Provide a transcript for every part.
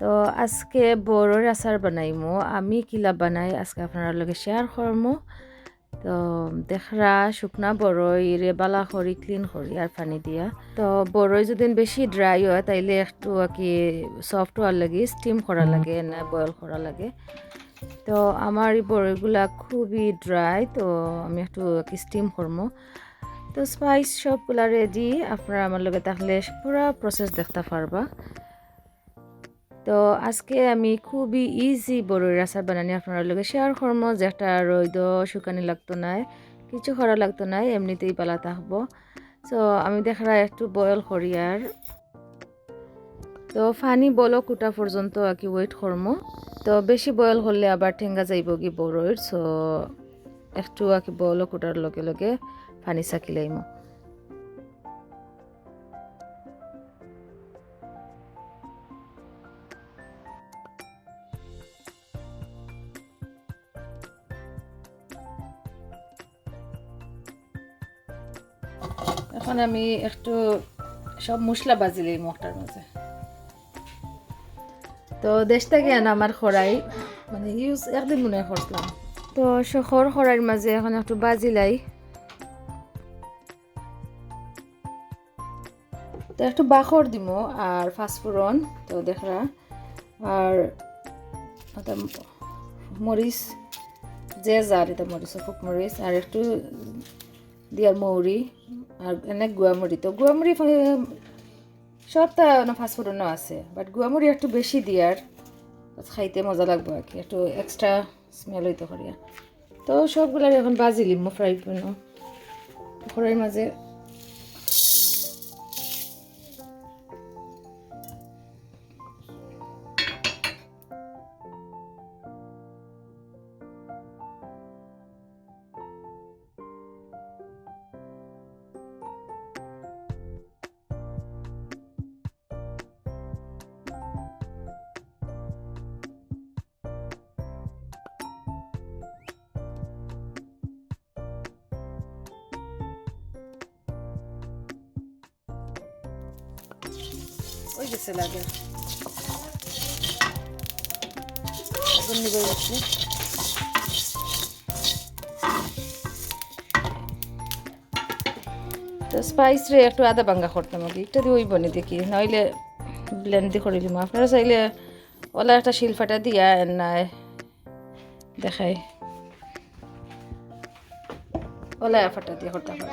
তো আজকে বড়োর আচার বানাইমো। আমি কিলা বানাই আজকে আপনার লগে শেয়ার করমো তো দেখরা শুকনা বড়ই রে বালা করি ক্লিন করি আর পানি দিয়া। তো বড়ই যদি বেশি ড্রাই হয় তাইলে একটু আর কি সফট হওয়ার লাগে স্টিম করা লাগে না বয়েল করা লাগে। তো আমার এই বড়ইগুলা খুবই ড্রাই তো আমি একটু কি স্টিম করব তো স্পাইস সবগুলা রেডি আপনারা আমার লগে তাহলে পুরা প্রসেস দেখতে পারবা তো আজকে আমি খুবই ইজি বড়ির আচার বানানি আপনার লগে। শেয়ার করব যে একটা রৈদ শুকানি লাগতো নাই কিছু করা লাগতো নাই এমনিতেই পালা থাকব। তো আমি দেখা একটু বয়েল করি আর। তো ফানি বলো কুটা পর্যন্ত আর কি ওয়েট করব তো বেশি বয়েল হলে আবার ঠেঙ্গা যাইব কি বড়ইর। সো একটু আর কি বলো কুটার লগে লগে পানি চাকিলাইমো এখন আমি একটু সব মশলা বাজিলি মকটার মাঝে তো দেশ থেকে আনা আমার খড়াই মানে ইউজ একদিন মনে করছিলাম তো শখর খড়াইয়ের মাঝে এখন একটু বাজিলাই তো একটু বাখর দিব আর ফাঁসফোড়ন তো দেখরা আর মরিচ যে যার এটা মরিচ ফুক মরিচ আর একটু দিয়ার মৌরি আর এনে গুয়ামুড়ি। তো গুয়ামুড়ি সবটা না ফাস্টফুডও আছে বাট গুয়ামুড়ি একটু বেশি দিয়ার খাইতে মজা লাগবে আর কি, একটু এক্সট্রা স্মেল হইতে করিয়া তো সবগুলো এখন বাজিলিম ফ্রাই পেন ঘরের মাঝে ওই গেছে লাগে তো স্পাইস রে একটু আদা ভাঙ্গা করতাম আগে একটা দিয়ে ওই বনি দেখি। নইলে ব্লেন্ড দিয়ে করে দিলাম আপনারা চাইলে ওলা একটা শিলফাটা দিয়া নাই দেখাই। ওলা ফাটা দিয়ে করতে পারব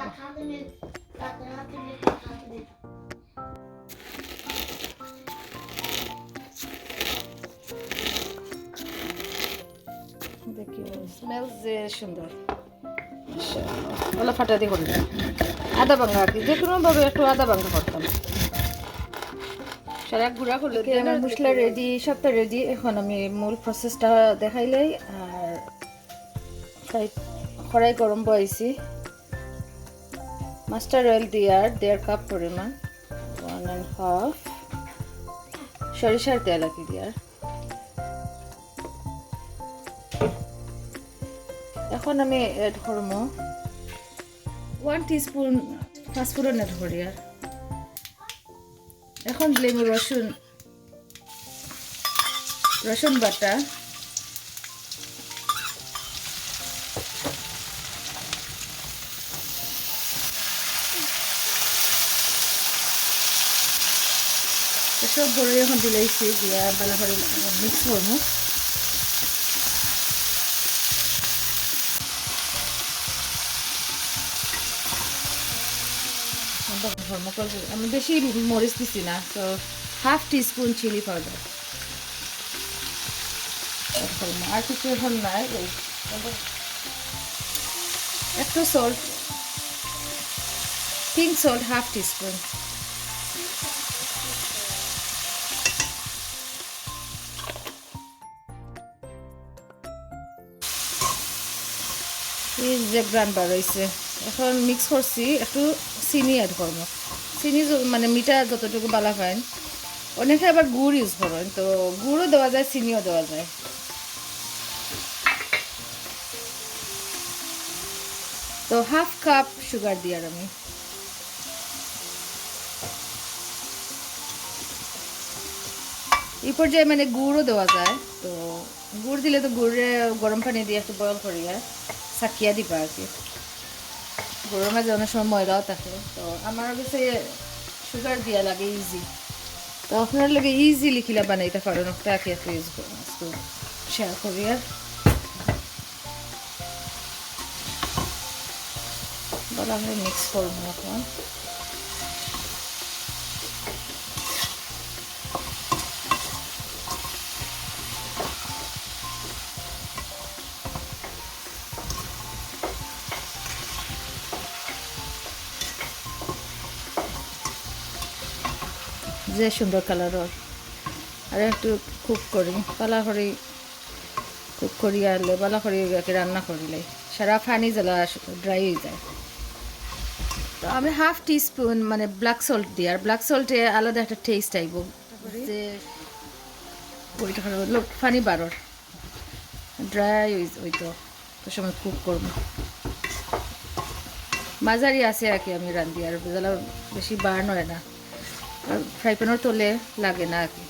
স্মেল যে সুন্দর। ওলা ফাটা দিয়ে করি। আদা ভাঙ্গা আর কি যে কোনোভাবে একটু আদা ভাঙ্গা করতাম। সারা গুঁড়া করলে আমার মশলা রেডি সবটা রেডি এখন আমি মূল প্রসেসটা দেখাইলাই আর কড়াই গরম বয়েছি। মাস্টার অয়েল দিয়ার দেড় কাপ পরিমাণ ওয়ান অ্যান্ড হাফ সরিষার তেল আর কি দিয়ার এখন আমি এড করব। ওয়ান টিস্পুন ফাস্টফুডন এড করি আর। এখন দিলাম রসুন রসুন বাটা। সব বড় এখন দিলাইছি দিয়া ভালো করে মিক্স করব। আমি বেশি মরিচ দিছি না হাফ চিলি পাউডার আর কিছু এখন নাই একটু salt pink salt half teaspoon এই যে গ্রান বার এখন মিক্স করছি, একটু চিনি অ্যাড করব। চিনি মানে মিঠা যতটুকু বালা পায়। অনেকে আবার গুড় ইউজ করেন, তো গুড়ও দেওয়া যায়, চিনিও দেওয়া যায়। তো হাফ কাপ সুগার দিয়ে আর আমি। এই পর্যায়ে মানে গুড়ও দেওয়া যায়, তো গুড় দিলে তো গুড়ে গরম পানি দিয়ে একটু বয়ল করিয়া সাকিয়া দিবা আর কি। গুড়ের মাঝে অনেক সময় ময়লাও থাকে তো আমার কাছে সুগার দিয়া লাগে ইজি তো আপনার লাগে ইজি লিখিলা বানাইতে পারেন একটা কি একটু ইউজ শেয়ার করি আর বলা মিক্স করব এখন যে সুন্দর কালার ওর। আর একটু কুক করি পালা করি কুক করি আনলে পালা করি রান্না করিলে সারা ফানি জ্বালা ড্রাই হয়ে যায়। তো আমি হাফ টিস্পুন মানে ব্ল্যাক সল্ট দিই, আর ব্ল্যাক সল্টে আলাদা একটা টেস্ট আইব, যে ওইটা লোক পানি বারোর। ড্রাই ওই তো তো সময় কুক করব। মাঝারি আছে আর কি আমি রান্ধি আর বেশি বার নয় না। ফ্রাই প্যানের তলে লাগে না আর কি।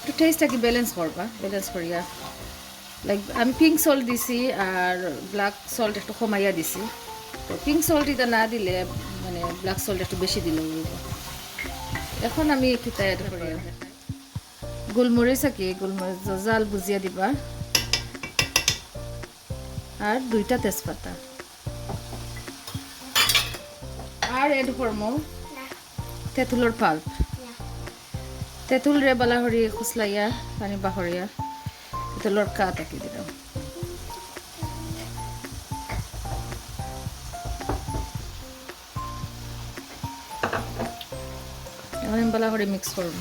একটু টেস্টটা কি ব্যালেন্স করবা ব্যালেন্স করিয়া লাইক আমি পিঙ্ক সল্ট দিছি আর ব্ল্যাক সল্ট একটু কমাইয়া দিছি। তো পিঙ্ক সল্ট এটা না দিলে মানে ব্ল্যাক সল্ট একটু বেশি দিলে এখন আমি একটু তৈরি করি গোলমরিচ আর কি গোলমরিচ জাল বুঝিয়া দিবা। আর দুইটা তেজপাতা। আর এড করমো? তেঁতুলের পাল্প তেঁতুল রে বালা হরি খুসলাইয়া পানি বাহরিয়া তেঁতুলের কা তাকি দিলাম এখন বালা করে মিক্স করব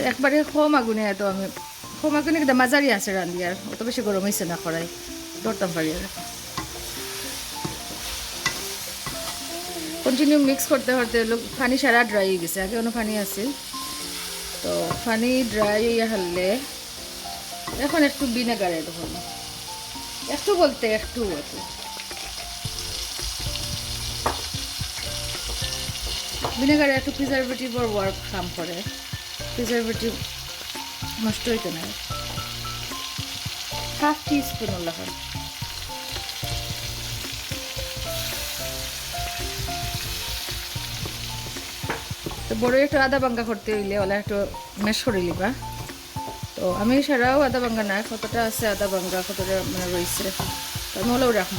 তো একবারে কম আগুনে তো আমি কম আগুনে কিন্তু মাঝারি আছে রান্ধি আর অত বেশি গরম হয়েছে না করাই ধরতাম পারি আর কন্টিনিউ মিক্স করতে করতে পানি সারা ড্রাই হয়ে গেছে, আগে অন্য পানি আছে তো পানি ড্রাই হইয়া হারলে এখন একটু ভিনেগার এড করব একটু বলতে একটু একটু ভিনেগারে একটু প্রিজারভেটিভর ওয়ার্ক কাম করে না। হাফ টি স্পুন লাগান তো বড় একটু আদা বাঙ্গা করতে হইলে, ওলা একটু মেশ করে লিবা তো আমি সারাও আদা বাঙ্গা না, কতটা আছে আদা বাঙ্গা, কতটা মানে রয়েছে, তো আমি ওলাও রাখব।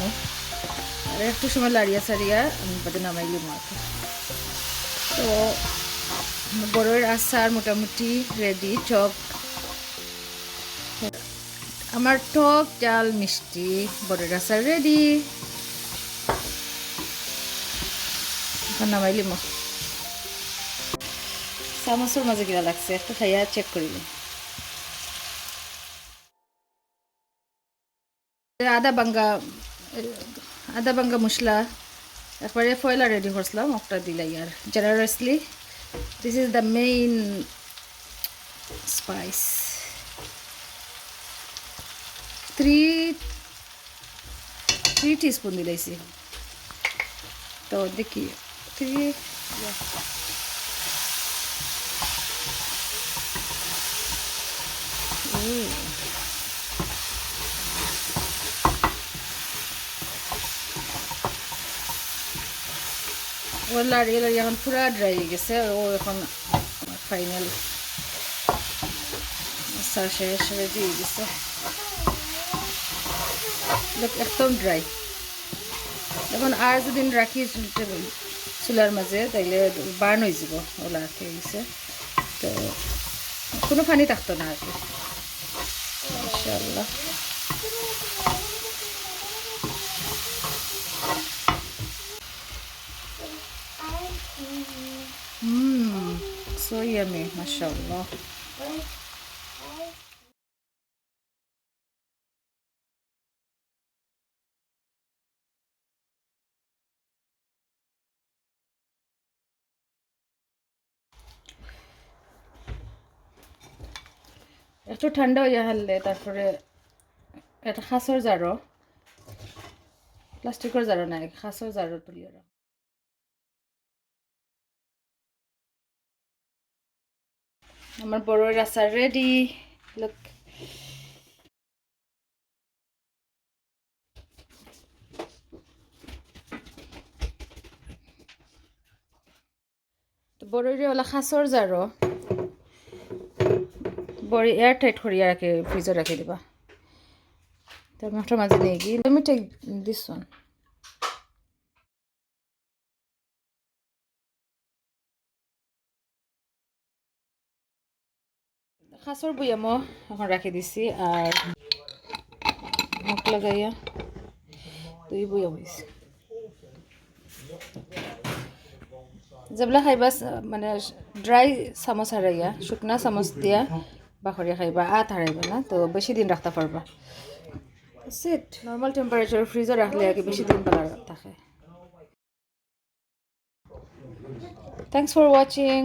আর একটু সময় লাড়িয়া সারিয়া আমি বাদে নামাই লিব আর কি। তো বড়ের আচার মোটামুটি রেডি টক আমার টক ডাল মিষ্টি বড়ের আচার রেডি নামাইলি মো চামচের মাঝে কিনা লাগছে, একটু খাইয়া চেক করিলি আদা বাঙ্গা আদা বাঙ্গা মশলা একবারে ফয়লা রেডি করছিলাম একটা দিলাই আর generously this is the main spice three three teaspoon দিলাইছি তো দেখি থ্রি ও লাড়িয়ে লাড়িয়ে এখন পুরা ড্রাই হয়ে গেছে, ও এখন ফাইনাল আচার শেষ রেডি হয়ে গেছে একদম ড্রাই এখন আর যদি রাখি চুলার মাঝে, তাইলে বার্ন হয়ে যাব, ওলা হয়ে গেছে। তো কোনো পানি থাকতো না আর কি। ইনশাল্লাহ so yummy, mashallah. একটু ঠান্ডা হইয়া হারলে তারপরে একটা খাসর জারো প্লাস্টিকের জারো নাই খাসর জারো তুলিয়ে আমার বড়ের আচার রেডি লুক বড়িরে ওলা খাসর জারো বড়ি এয়ার টাইট করিয়া রাখে ফ্রিজে রাখি দিবা তার মাঝে নিয়ে গিয়ে তুমি ঠিক দিস খাসর বইয়ামো এখন রাখি দিছি আর মুখ লাগাইয়া দুই বইয়াম হয়েছে যেগুলা খাইবা মানে ড্রাই চামচ হারাইয়া শুকনা চামচ দিয়া বাখরিয়া খাইবা, আত হারাইবা না, তো বেশি দিন রাখতে পারবা সেট নর্মাল টেম্পারেচার ফ্রিজে রাখলে আগে বেশি দিন পালা থাকে। Thanks for watching